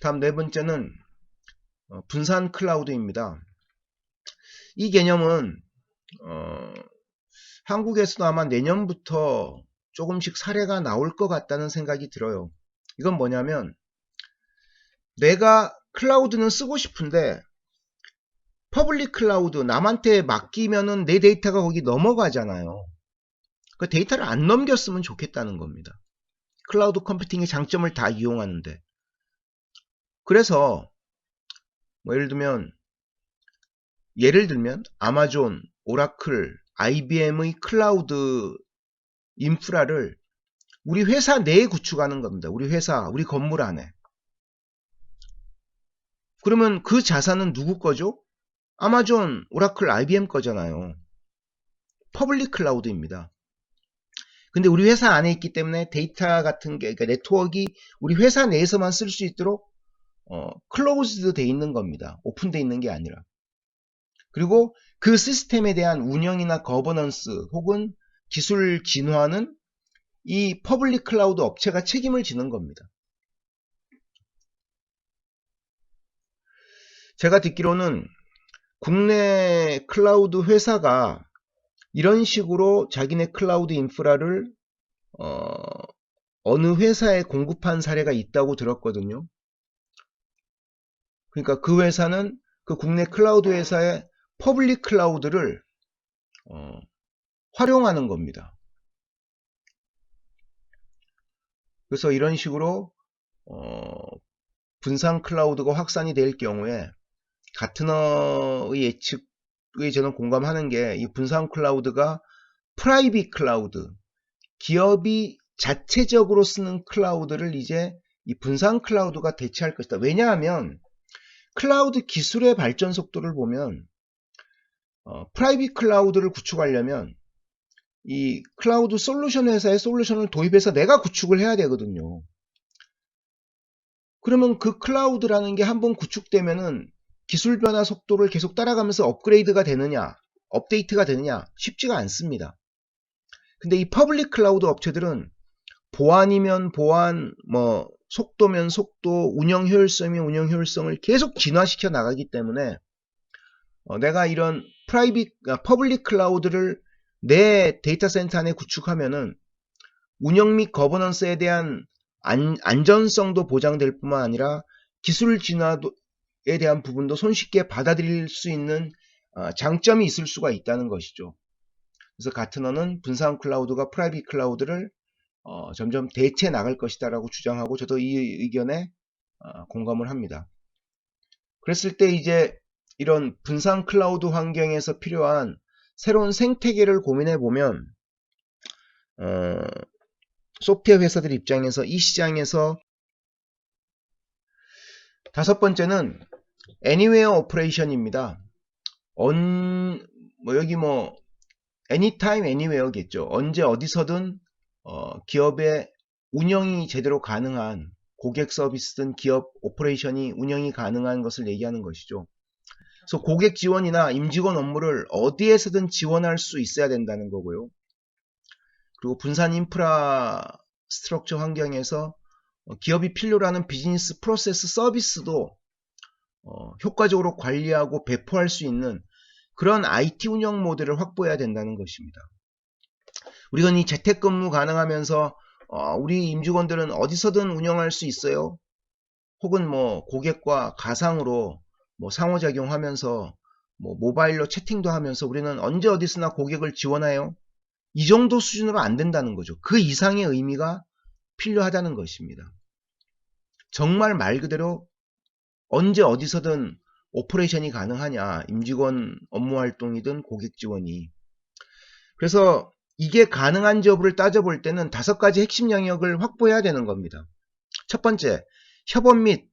다음 네 번째는 어, 분산 클라우드입니다. 이 개념은 어, 한국에서도 아마 내년부터 조금씩 사례가 나올 것 같다는 생각이 들어요. 이건 뭐냐면 내가 클라우드는 쓰고 싶은데 퍼블릭 클라우드 남한테 맡기면은 내 데이터가 거기 넘어가잖아요. 그 데이터를 안 넘겼으면 좋겠다는 겁니다. 클라우드 컴퓨팅의 장점을 다 이용하는데. 그래서 뭐 예를 들면 예를 들면 아마존, 오라클, IBM의 클라우드 인프라를 우리 회사 내에 구축하는 겁니다. 우리 회사, 우리 건물 안에. 그러면 그 자산은 누구 거죠? 아마존, 오라클, IBM 거잖아요. 퍼블릭 클라우드입니다. 근데 우리 회사 안에 있기 때문에 데이터 같은 게, 그러니까 네트워크가 우리 회사 내에서만 쓸 수 있도록 어, 클로즈드 돼 있는 겁니다. 오픈돼 있는 게 아니라. 그리고 그 시스템에 대한 운영이나 거버넌스 혹은 기술 진화는 이 퍼블릭 클라우드 업체가 책임을 지는 겁니다. 제가 듣기로는 국내 클라우드 회사가 이런 식으로 자기네 클라우드 인프라를 어, 느 회사에 공급한 사례가 있다고 들었거든요. 그러니까 그 회사는 그 국내 클라우드 회사의 퍼블릭 클라우드를 어, 활용하는 겁니다. 그래서 이런 식으로 어, 분산 클라우드가 확산이 될 경우에 가트너의 예측에 저는 공감하는 게 이 분산 클라우드가 프라이빗 클라우드 기업이 자체적으로 쓰는 클라우드를 이제 이 분산 클라우드가 대체할 것이다. 왜냐하면 클라우드 기술의 발전 속도를 보면 어, 프라이빗 클라우드를 구축하려면 이 클라우드 솔루션 회사의 솔루션을 도입해서 내가 구축을 해야 되거든요. 그러면 그 클라우드라는 게 한번 구축되면은 기술 변화 속도를 계속 따라가면서 업그레이드가 되느냐, 업데이트가 되느냐 쉽지가 않습니다. 근데 이 퍼블릭 클라우드 업체들은 보안이면 보안, 뭐 속도면 속도, 운영 효율성이면 운영 효율성을 계속 진화시켜 나가기 때문에 어, 내가 이런 프라이빗, 아, 퍼블릭 클라우드를 내 데이터 센터 안에 구축하면은 운영 및 거버넌스에 대한 안, 안전성도 보장될 뿐만 아니라 기술 진화에 대한 부분도 손쉽게 받아들일 수 있는 어, 장점이 있을 수가 있다는 것이죠. 그래서 가트너는 분산 클라우드가 프라이빗 클라우드를 어, 점점 대체 나갈 것이다라고 주장하고 저도 이 의견에 어, 공감을 합니다. 그랬을 때 이제 이런 분산 클라우드 환경에서 필요한 새로운 생태계를 고민해 보면 어, 소프트웨어 회사들 입장에서 이 시장에서 다섯 번째는 Anywhere Operation입니다. 언, 뭐 여기 뭐 Anytime Anywhere겠죠. 언제 어디서든 어, 기업의 운영이 제대로 가능한 고객 서비스 든 기업 오퍼레이션이 운영이 가능한 것을 얘기하는 것이죠. 그래서 고객 지원이나 임직원 업무를 어디에서든 지원할 수 있어야 된다는 거고요. 그리고 분산 인프라 스트럭처 환경에서 어, 기업이 필요로 하는 비즈니스 프로세스 서비스도 어, 효과적으로 관리하고 배포할 수 있는 그런 IT 운영 모델을 확보해야 된다는 것입니다. 우리가 이 재택근무 가능하면서 어, 우리 임직원들은 어디서든 운영할 수 있어요. 혹은 뭐 고객과 가상으로 뭐 상호작용하면서 뭐 모바일로 채팅도 하면서 우리는 언제 어디서나 고객을 지원해요. 이 정도 수준으로 안 된다는 거죠. 그 이상의 의미가 필요하다는 것입니다. 정말 말 그대로 언제 어디서든 오퍼레이션이 가능하냐 임직원 업무 활동이든 고객 지원이 그래서 이게 가능한지 여부를 따져볼 때는 다섯 가지 핵심 영역을 확보해야 되는 겁니다. 첫 번째, 협업 및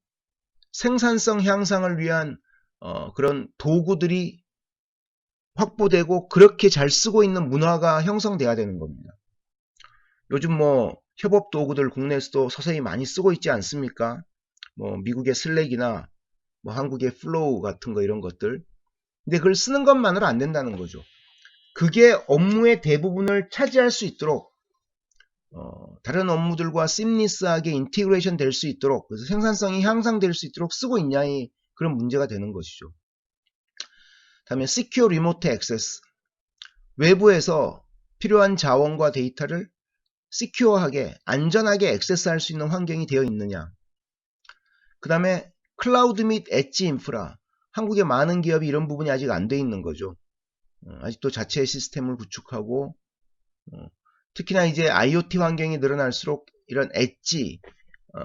생산성 향상을 위한 어, 그런 도구들이 확보되고 그렇게 잘 쓰고 있는 문화가 형성돼야 되는 겁니다. 요즘 뭐 협업 도구들 국내에서도 서서히 많이 쓰고 있지 않습니까? 뭐 미국의 슬랙이나 뭐 한국의 플로우 같은 거 이런 것들. 근데 그걸 쓰는 것만으로 안 된다는 거죠. 그게 업무의 대부분을 차지할 수 있도록 어, 다른 업무들과 심리스하게 인티그레이션 될 수 있도록 그래서 생산성이 향상될 수 있도록 쓰고 있냐의 그런 문제가 되는 것이죠. 다음에 Secure Remote Access. 외부에서 필요한 자원과 데이터를 시큐어하게 안전하게 액세스할 수 있는 환경이 되어 있느냐. 그 다음에 클라우드 및 엣지 인프라 한국의 많은 기업이 이런 부분이 아직 안 돼 있는 거죠. 어, 아직도 자체 시스템을 구축하고 어, 특히나 이제 IoT 환경이 늘어날수록 이런 엣지 어,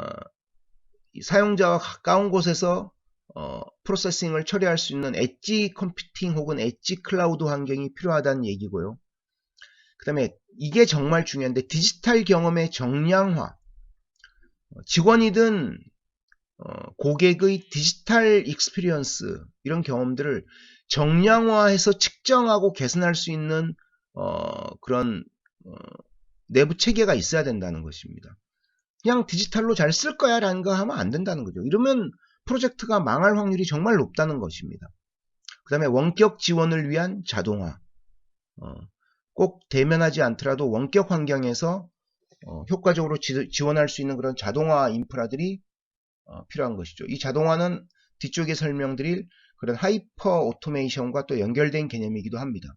사용자와 가까운 곳에서 어, 프로세싱을 처리할 수 있는 엣지 컴퓨팅 혹은 엣지 클라우드 환경이 필요하다는 얘기고요. 그 다음에 이게 정말 중요한데 디지털 경험의 정량화 어, 직원이든 어, 고객의 디지털 익스피리언스 이런 경험들을 정량화해서 측정하고 개선할 수 있는 어, 그런 어, 내부 체계가 있어야 된다는 것입니다. 그냥 디지털로 잘 쓸 거야 라는 거 하면 안 된다는 거죠. 이러면 프로젝트가 망할 확률이 정말 높다는 것입니다. 그 다음에 원격 지원을 위한 자동화 어, 꼭 대면하지 않더라도 원격 환경에서 어, 효과적으로 지, 원할수 있는 그런 자동화 인프라들이 어, 필요한 것이죠. 이 자동화는 뒤쪽에 설명드릴 그런 하이퍼 오토메이션과 또 연결된 개념이기도 합니다.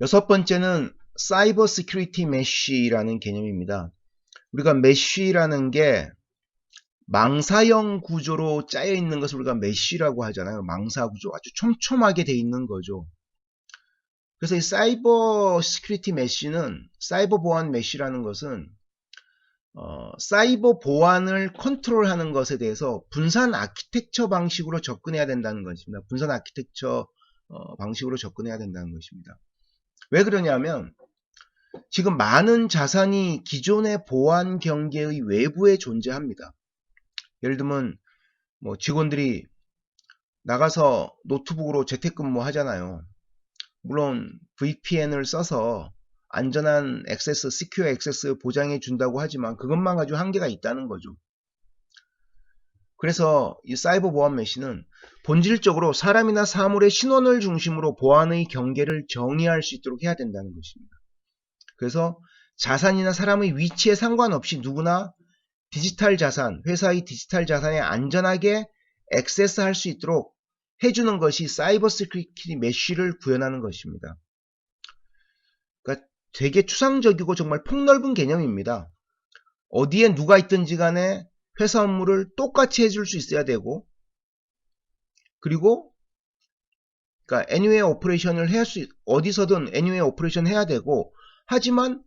여섯 번째는 사이버 시큐리티 메쉬라는 개념입니다. 우리가 메쉬라는 게 망사형 구조로 짜여 있는 것을 우리가 메쉬라고 하잖아요. 망사 구조 아주 촘촘하게 돼 있는 거죠. 그래서 이 사이버 시큐리티 메쉬는 사이버 보안 메쉬라는 것은 어, 사이버 보안을 컨트롤하는 것에 대해서 분산 아키텍처 방식으로 접근해야 된다는 것입니다. 분산 아키텍처 어, 방식으로 접근해야 된다는 것입니다. 왜 그러냐면 지금 많은 자산이 기존의 보안 경계의 외부에 존재합니다. 예를 들면 뭐 직원들이 나가서 노트북으로 재택근무 하잖아요. 물론 VPN을 써서 안전한 액세스, 시큐어 액세스 보장해 준다고 하지만 그것만 가지고 한계가 있다는 거죠. 그래서 이 사이버 보안 메시는 본질적으로 사람이나 사물의 신원을 중심으로 보안의 경계를 정의할 수 있도록 해야 된다는 것입니다. 그래서 자산이나 사람의 위치에 상관없이 누구나 디지털 자산, 회사의 디지털 자산에 안전하게 액세스 할 수 있도록 해주는 것이 사이버 시큐리티 메쉬를 구현하는 것입니다. 되게 추상적이고 정말 폭넓은 개념입니다. 어디에 누가 있든지 간에 회사 업무를 똑같이 해줄 수 있어야 되고 그리고 그러니까 애니웨어 오퍼레이션을 해야 수 어디서든 애니웨어 오퍼레이션 해야 되고 하지만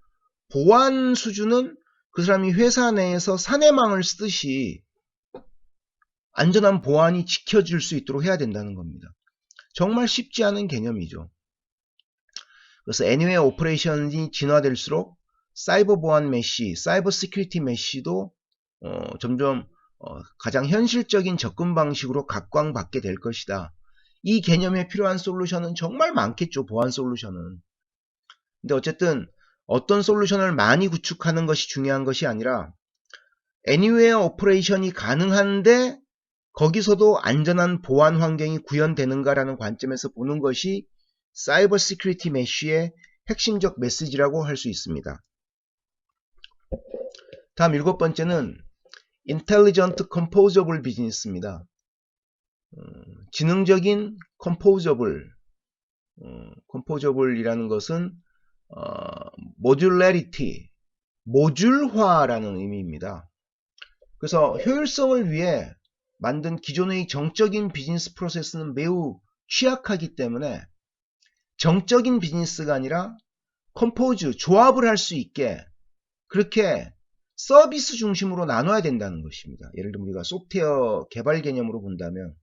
보안 수준은 그 사람이 회사 내에서 사내망을 쓰듯이 안전한 보안이 지켜질 수 있도록 해야 된다는 겁니다. 정말 쉽지 않은 개념이죠. 그래서 애니웨어 오퍼레이션이 진화될수록 사이버 보안 메시, 사이버 시큐리티 메시도 어, 점점 어, 가장 현실적인 접근 방식으로 각광받게 될 것이다. 이 개념에 필요한 솔루션은 정말 많겠죠. 보안 솔루션은. 근데 어쨌든 어떤 솔루션을 많이 구축하는 것이 중요한 것이 아니라 애니웨어 오퍼레이션이 가능한데 거기서도 안전한 보안 환경이 구현되는가라는 관점에서 보는 것이 사이버 시큐리티 메쉬의 핵심적 메시지라고 할 수 있습니다. 다음 일곱 번째는 Intelligent Composable Business입니다. 음, 지능적인 Composable, 음, Composable이라는 것은 어, Modularity, 모듈화라는 의미입니다. 그래서 효율성을 위해 만든 기존의 정적인 비즈니스 프로세스는 매우 취약하기 때문에 정적인 비즈니스가 아니라 컴포즈, 조합을 할 수 있게 그렇게 서비스 중심으로 나눠야 된다는 것입니다. 예를 들면 우리가 소프트웨어 개발 개념으로 본다면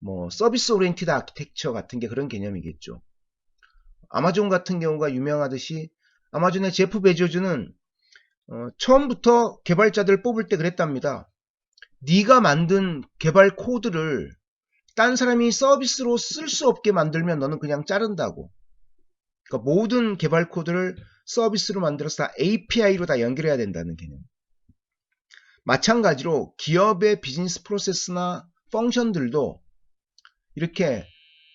뭐 서비스 오리엔티드 아키텍처 같은 게 그런 개념이겠죠. 아마존 같은 경우가 유명하듯이 아마존의 제프 베조즈는 어, 처음부터 개발자들 뽑을 때 그랬답니다. 네가 만든 개발 코드를 딴 사람이 서비스로 쓸 수 없게 만들면 너는 그냥 자른다고. 그러니까 모든 개발 코드를 서비스로 만들어서 다 API로 다 연결해야 된다는 개념. 마찬가지로 기업의 비즈니스 프로세스나 펑션들도 이렇게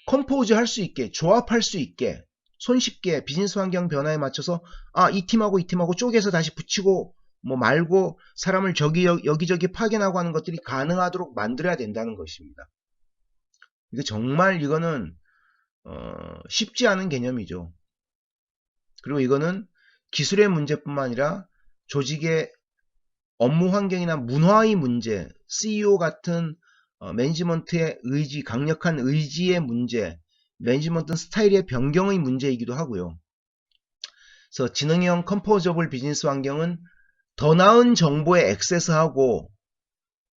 컴포즈 할 수 있게 조합할 수 있게 손쉽게 비즈니스 환경 변화에 맞춰서 아, 이 팀하고 이 팀하고 쪼개서 다시 붙이고 뭐 말고 사람을 저기 여- 여기저기 파견하고 하는 것들이 가능하도록 만들어야 된다는 것입니다. 이게 정말 이거는 어, 쉽지 않은 개념이죠. 그리고 이거는 기술의 문제뿐만 아니라 조직의 업무 환경이나 문화의 문제, CEO 같은 어, 매니지먼트의 의지, 강력한 의지의 문제, 매니지먼트 스타일의 변경의 문제이기도 하고요. 그래서 지능형 컴포저블 비즈니스 환경은 더 나은 정보에 액세스하고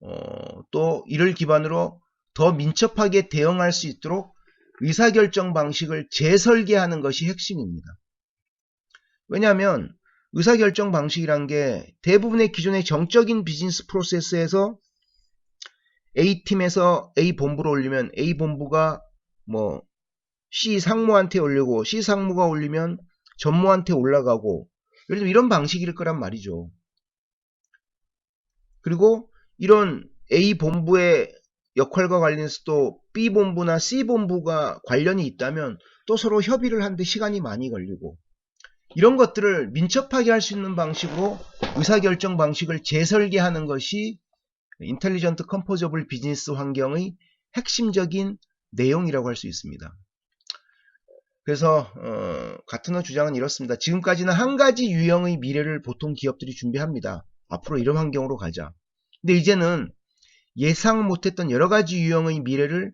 어, 또 이를 기반으로 더 민첩하게 대응할 수 있도록 의사결정 방식을 재설계하는 것이 핵심입니다. 왜냐하면 의사결정 방식이란 게 대부분의 기존의 정적인 비즈니스 프로세스에서 A팀에서 A 본부로 올리면 A 본부가 뭐 C 상무한테 올리고 C 상무가 올리면 전무한테 올라가고 예를 들면 이런 방식일 거란 말이죠. 그리고 이런 A 본부의 역할과 관련해서 또 B 본부나 C 본부가 관련이 있다면 또 서로 협의를 하는데 시간이 많이 걸리고 이런 것들을 민첩하게 할 수 있는 방식으로 의사결정 방식을 재설계하는 것이 인텔리전트 컴포저블 비즈니스 환경의 핵심적인 내용이라고 할 수 있습니다. 그래서 어, 가트너 주장은 이렇습니다. 지금까지는 한 가지 유형의 미래를 보통 기업들이 준비합니다. 앞으로 이런 환경으로 가자. 근데 이제는 예상 못했던 여러 가지 유형의 미래를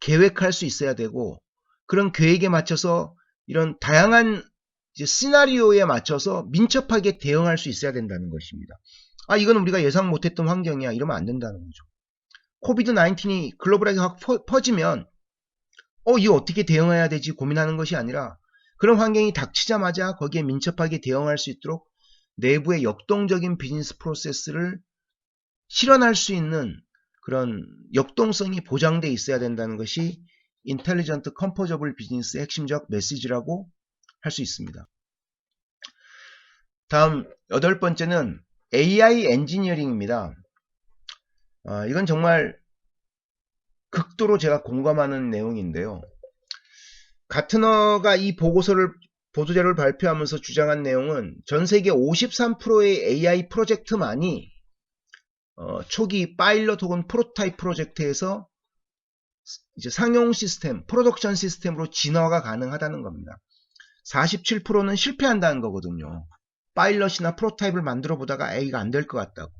계획할 수 있어야 되고 그런 계획에 맞춰서 이런 다양한 시나리오에 맞춰서 민첩하게 대응할 수 있어야 된다는 것입니다. 아 이건 우리가 예상 못했던 환경이야 이러면 안 된다는 거죠. 코비드 19이 글로벌하게 확 퍼- 퍼지면 어 이거 어떻게 대응해야 되지 고민하는 것이 아니라 그런 환경이 닥치자마자 거기에 민첩하게 대응할 수 있도록 내부의 역동적인 비즈니스 프로세스를 실현할 수 있는 그런 역동성이 보장돼 있어야 된다는 것이 인텔리전트 컴포저블 비즈니스의 핵심적 메시지라고 할 수 있습니다. 다음 여덟 번째는 AI 엔지니어링입니다. 아, 이건 정말 극도로 제가 공감하는 내용인데요. 가트너가 이 보고서를 보도자료를 발표하면서 주장한 내용은 전 세계 53%의 AI 프로젝트만이 어, 초기 파일럿 혹은 프로타입 프로젝트에서 이제 상용 시스템, 프로덕션 시스템으로 진화가 가능하다는 겁니다. 47%는 실패한다는 거거든요. 파일럿이나 프로타입을 만들어 보다가 A가 안 될 것 같다고.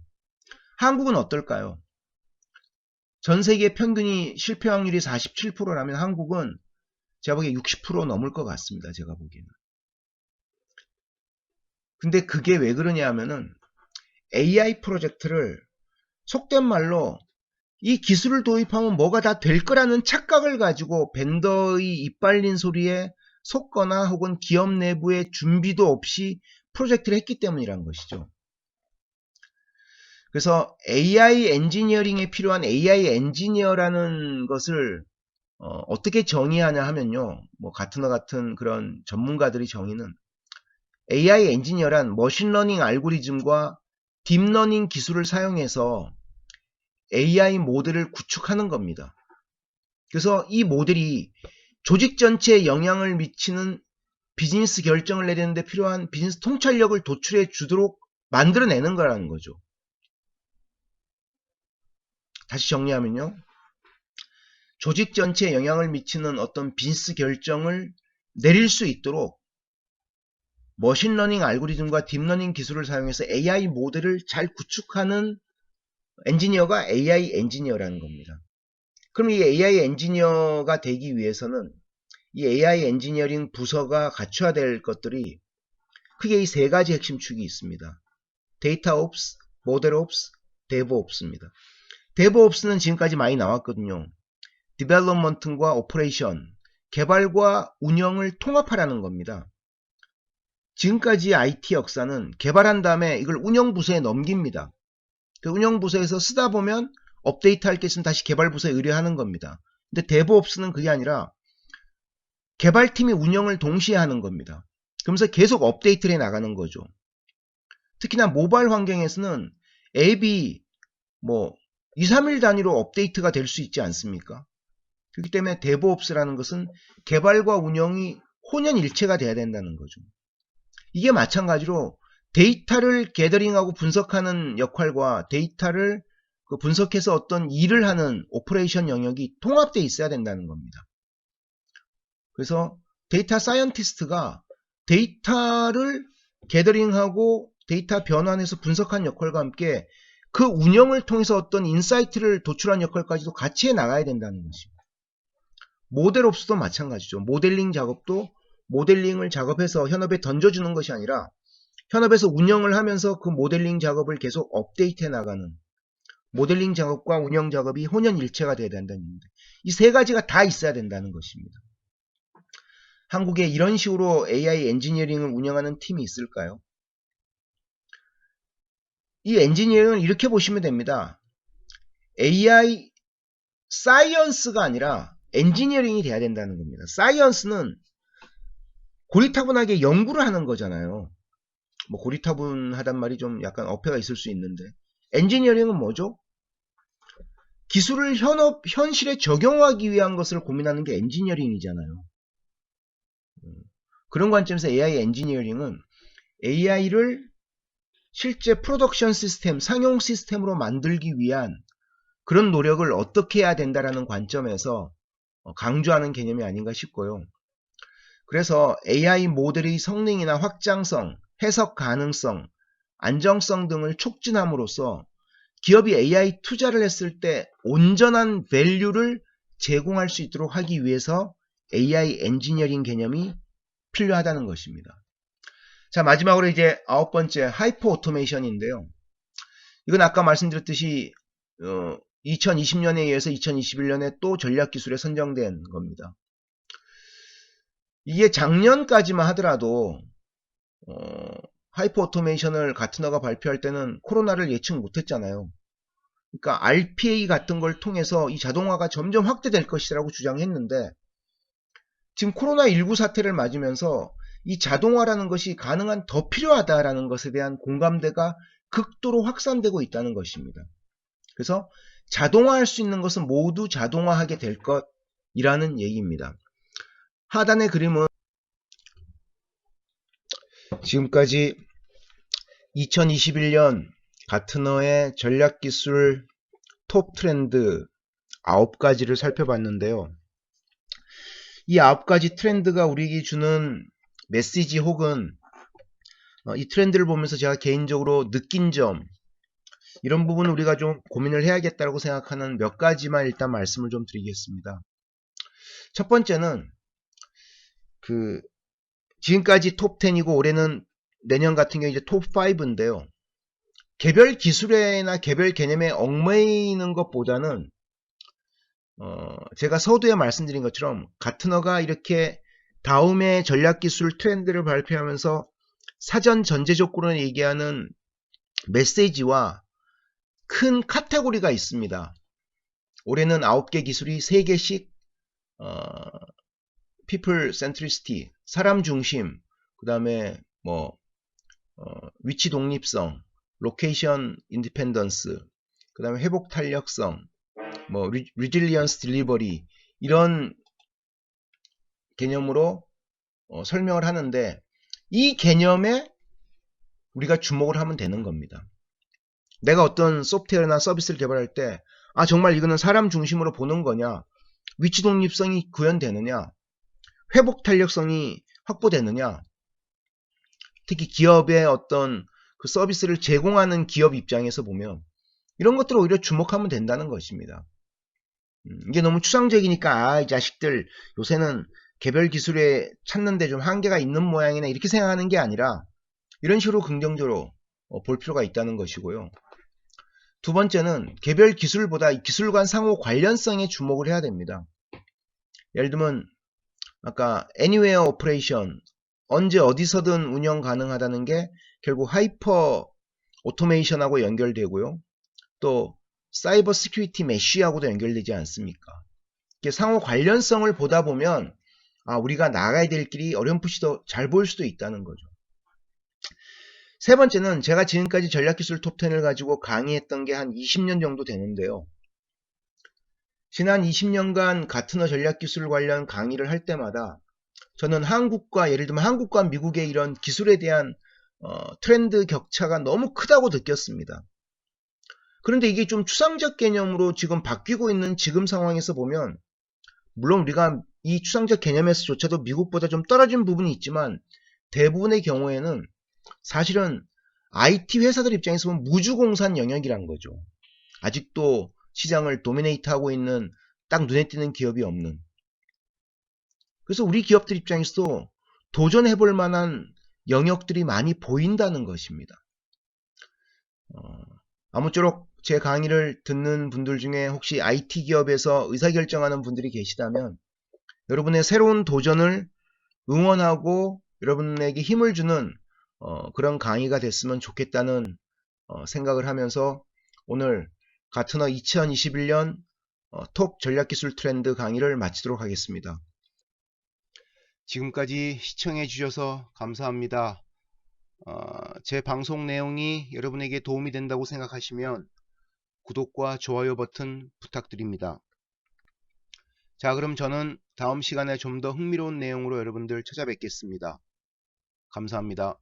한국은 어떨까요? 전 세계 평균이 실패 확률이 47%라면 한국은 제가 보기에 60% 넘을 것 같습니다. 제가 보기에는. 근데 그게 왜 그러냐 하면은 AI 프로젝트를 속된 말로 이 기술을 도입하면 뭐가 다 될 거라는 착각을 가지고 벤더의 이빨린 소리에 속거나 혹은 기업 내부의 준비도 없이 프로젝트를 했기 때문이란 것이죠. 그래서 AI 엔지니어링에 필요한 AI 엔지니어라는 것을 어, 떻게 정의하냐 하면요. 뭐 가트너 같은 그런 전문가들이 정의는 AI 엔지니어란 머신러닝 알고리즘과 딥러닝 기술을 사용해서 AI 모델을 구축하는 겁니다. 그래서 이 모델이 조직 전체에 영향을 미치는 비즈니스 결정을 내리는데 필요한 비즈니스 통찰력을 도출해 주도록 만들어내는 거라는 거죠. 다시 정리하면요. 조직 전체에 영향을 미치는 어떤 비즈니스 결정을 내릴 수 있도록 머신러닝 알고리즘과 딥러닝 기술을 사용해서 AI 모델을 잘 구축하는 엔지니어가 AI 엔지니어라는 겁니다. 그럼 이 AI 엔지니어가 되기 위해서는 이 AI 엔지니어링 부서가 갖춰야 될 것들이 크게 이 세 가지 핵심 축이 있습니다. 데이터 옵스, 모델 옵스, 데브 옵스입니다. 데브 옵스는 지금까지 많이 나왔거든요. 디벨롭먼트와 오퍼레이션, 개발과 운영을 통합하라는 겁니다. 지금까지 IT 역사는 개발한 다음에 이걸 운영 부서에 넘깁니다. 그 운영부서에서 쓰다 보면 업데이트 할 게 있으면 다시 개발부서에 의뢰하는 겁니다. 근데 데브옵스는 그게 아니라 개발팀이 운영을 동시에 하는 겁니다. 그러면서 계속 업데이트를 해 나가는 거죠. 특히나 모바일 환경에서는 앱이 뭐 2, 3일 단위로 업데이트가 될 수 있지 않습니까? 그렇기 때문에 데브옵스라는 것은 개발과 운영이 혼연일체가 돼야 된다는 거죠. 이게 마찬가지로 데이터를 게더링하고 분석하는 역할과 데이터를 그 분석해서 어떤 일을 하는 오퍼레이션 영역이 통합되어 있어야 된다는 겁니다. 그래서 데이터 사이언티스트가 데이터를 게더링하고 데이터 변환해서 분석한 역할과 함께 그 운영을 통해서 어떤 인사이트를 도출한 역할까지도 같이 해 나가야 된다는 것입니다. 모델옵스도 마찬가지죠. 모델링 작업도 모델링을 작업해서 현업에 던져주는 것이 아니라 현업에서 운영을 하면서 그 모델링 작업을 계속 업데이트해 나가는 모델링 작업과 운영 작업이 혼연일체가 돼야 된다는 얘기입니다. 이 세 가지가 다 있어야 된다는 것입니다. 한국에 이런 식으로 AI 엔지니어링을 운영하는 팀이 있을까요? 이 엔지니어링을 이렇게 보시면 됩니다. AI 사이언스가 아니라 엔지니어링이 돼야 된다는 겁니다. 사이언스는 고리타분하게 연구를 하는 거잖아요. 뭐 고리타분하단 말이 좀 약간 어폐가 있을 수 있는데 엔지니어링은 뭐죠? 기술을 현업, 현실에 적용하기 위한 것을 고민하는 게 엔지니어링이잖아요. 음, 그런 관점에서 AI 엔지니어링은 AI를 실제 프로덕션 시스템, 상용 시스템으로 만들기 위한 그런 노력을 어떻게 해야 된다라는 관점에서 어, 강조하는 개념이 아닌가 싶고요. 그래서 AI 모델의 성능이나 확장성, 해석 가능성, 안정성 등을 촉진함으로써 기업이 AI 투자를 했을 때 온전한 밸류를 제공할 수 있도록 하기 위해서 AI 엔지니어링 개념이 필요하다는 것입니다. 자, 마지막으로 이제 아홉 번째 하이퍼 오토메이션인데요. 이건 아까 말씀드렸듯이 어, 2020년에 이어서 2021년에 또 전략 기술에 선정된 겁니다. 이게 작년까지만 하더라도 어, 하이퍼 오토메이션을 가트너가 발표할 때는 코로나를 예측 못했잖아요. 그러니까 RPA 같은 걸 통해서 이 자동화가 점점 확대될 것이라고 주장했는데 지금 코로나19 사태를 맞으면서 이 자동화라는 것이 가능한 더 필요하다라는 것에 대한 공감대가 극도로 확산되고 있다는 것입니다. 그래서 자동화할 수 있는 것은 모두 자동화하게 될 것이라는 얘기입니다. 하단의 그림은 지금까지 2021년 가트너의 전략기술 톱 트렌드 9가지를 살펴봤는데요. 이 9가지 트렌드가 우리에게 주는 메시지 혹은 어, 이 트렌드를 보면서 제가 개인적으로 느낀 점 이런 부분을 우리가 좀 고민을 해야겠다고 생각하는 몇 가지만 일단 말씀을 좀 드리겠습니다. 첫 번째는 그 지금까지 톱 10이고 올해는 내년 같은 경우 이제 톱 5인데요. 개별 기술에나 개별 개념에 얽매이는 것보다는 어, 제가 서두에 말씀드린 것처럼 가트너가 이렇게 다음에 전략기술 트렌드를 발표하면서 사전 전제 조건을 얘기하는 메시지와 큰 카테고리가 있습니다. 올해는 9개 기술이 3개씩 어, people centricity, 사람 중심, 그 다음에 뭐 어, 위치 독립성, 로케이션 인디펜던스, 그 다음에 회복 탄력성, 뭐 리질리언스 딜리버리 이런 개념으로 어, 설명을 하는데 이 개념에 우리가 주목을 하면 되는 겁니다. 내가 어떤 소프트웨어나 서비스를 개발할 때, 아, 정말 이거는 사람 중심으로 보는 거냐? 위치 독립성이 구현되느냐? 회복 탄력성이 확보되느냐? 특히 기업의 어떤 그 서비스를 제공하는 기업 입장에서 보면 이런 것들을 오히려 주목하면 된다는 것입니다. 음, 이게 너무 추상적이니까 아, 이 자식들 요새는 개별 기술에 찾는데 좀 한계가 있는 모양이네 이렇게 생각하는 게 아니라 이런 식으로 긍정적으로 어, 볼 필요가 있다는 것이고요. 두 번째는 개별 기술보다 기술 간 상호 관련성에 주목을 해야 됩니다. 예를 들면 아까 anywhere operation 언제 어디서든 운영 가능하다는 게 결국 하이퍼 오토메이션하고 연결되고요. 또 사이버 시큐리티 메쉬하고도 연결되지 않습니까? 이게 상호 관련성을 보다 보면 아 우리가 나가야 될 길이 어렴풋이 더 잘 보일 수도 있다는 거죠. 세 번째는 제가 지금까지 전략기술 톱10을 가지고 강의했던 게 한 20년 정도 되는데요. 지난 20년간 가트너 전략기술 관련 강의를 할 때마다 저는 한국과 예를 들면 한국과 미국의 이런 기술에 대한 어, 트렌드 격차가 너무 크다고 느꼈습니다. 그런데 이게 좀 추상적 개념으로 지금 바뀌고 있는 지금 상황에서 보면 물론 우리가 이 추상적 개념에서조차도 미국보다 좀 떨어진 부분이 있지만 대부분의 경우에는 사실은 IT 회사들 입장에서 보면 무주공산 영역이란 거죠. 아직도 시장을 도미네이트 하고 있는 딱 눈에 띄는 기업이 없는. 그래서 우리 기업들 입장에서도 도전해 볼 만한 영역들이 많이 보인다는 것입니다. 어, 아무쪼록 제 강의를 듣는 분들 중에 혹시 IT 기업에서 의사결정하는 분들이 계시다면 여러분의 새로운 도전을 응원하고 여러분에게 힘을 주는 어, 그런 강의가 됐으면 좋겠다는 어, 생각을 하면서 오늘 가트너 2021년 어, 톱 전략기술 트렌드 강의를 마치도록 하겠습니다. 지금까지 시청해 주셔서 감사합니다. 어, 제 방송 내용이 여러분에게 도움이 된다고 생각하시면 구독과 좋아요 버튼 부탁드립니다. 자 그럼 저는 다음 시간에 좀 더 흥미로운 내용으로 여러분들 찾아뵙겠습니다. 감사합니다.